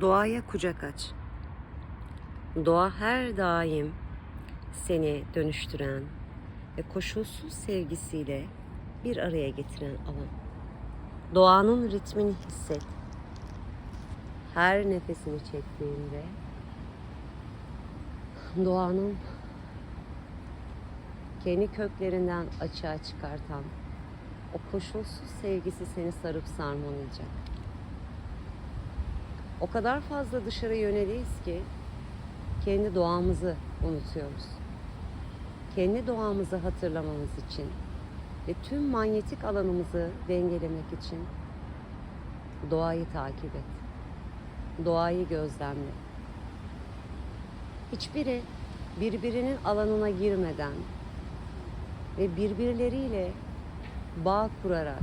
Doğaya kucak aç. Doğa her daim seni dönüştüren ve koşulsuz sevgisiyle bir araya getiren alan. Doğanın ritmini hisset. Her nefesini çektiğinde doğanın kendi köklerinden açığa çıkartan o koşulsuz sevgisi seni sarıp sarmalayacak. O kadar fazla dışarı yöneliyiz ki kendi doğamızı unutuyoruz. Kendi doğamızı hatırlamamız için ve tüm manyetik alanımızı dengelemek için doğayı takip et. Doğayı gözlemle. Hiçbiri birbirinin alanına girmeden ve birbirleriyle bağ kurarak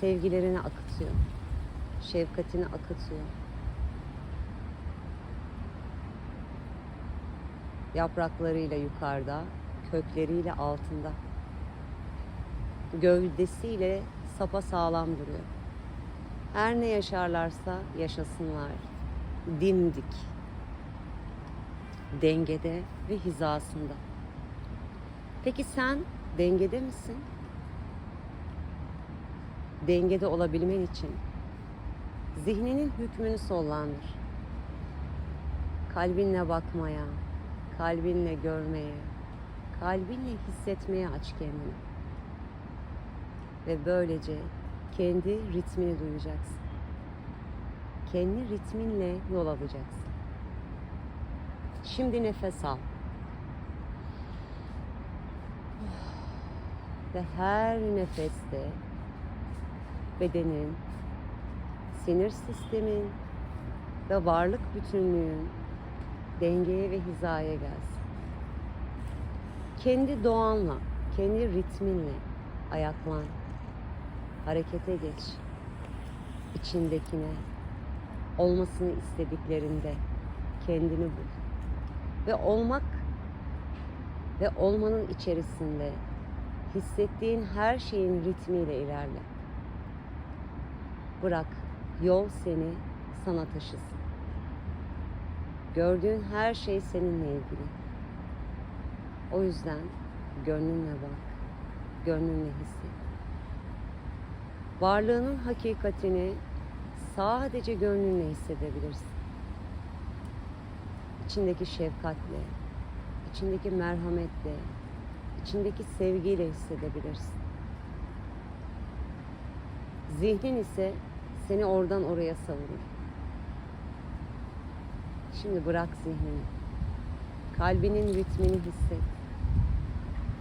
sevgilerini akıtıyor. Şefkatini akıtıyor. Yapraklarıyla yukarıda, kökleriyle altında. Gövdesiyle sapa sağlam duruyor. Her ne yaşarlarsa yaşasınlar. Dimdik. Dengede ve hizasında. Peki sen dengede misin? Dengede olabilmen için zihninin hükmünü sollandır. Kalbinle bakmaya, kalbinle görmeye, kalbinle hissetmeye aç kendini. Ve böylece kendi ritmini duyacaksın. Kendi ritminle yol alacaksın. Şimdi nefes al. Ve her nefeste bedenin, sinir sistemin ve varlık bütünlüğün dengeye ve hizaya gelsin. Kendi doğanla, kendi ritminle ayaklan. Harekete geç. İçindekine, olmasını istediklerinde kendini bul. Ve olmak ve olmanın içerisinde hissettiğin her şeyin ritmiyle ilerle. Bırak yol seni sana taşısın. Gördüğün her şey seninle ilgili. O yüzden gönlünle bak, gönlünle hisset. Varlığının hakikatini sadece gönlünle hissedebilirsin. İçindeki şefkatle, içindeki merhametle, içindeki sevgiyle hissedebilirsin. Zihnin ise seni oradan oraya savurur. Şimdi bırak zihnini. Kalbinin ritmini hisset.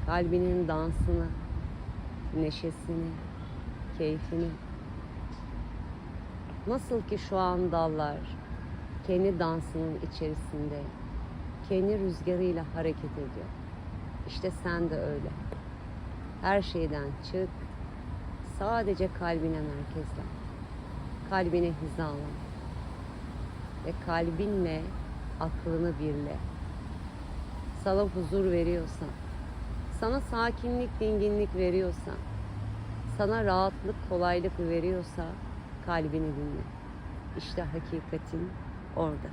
Kalbinin dansını, neşesini, keyfini. Nasıl ki şu an dallar kendi dansının içerisinde, kendi rüzgarıyla hareket ediyor. İşte sen de öyle. Her şeyden çık, sadece kalbine merkezlen. Kalbine hizalan. Ve kalbinle aklını birle. Sana huzur veriyorsa, sana sakinlik, dinginlik veriyorsa, sana rahatlık, kolaylık veriyorsa kalbini dinle. İşte hakikatin orada.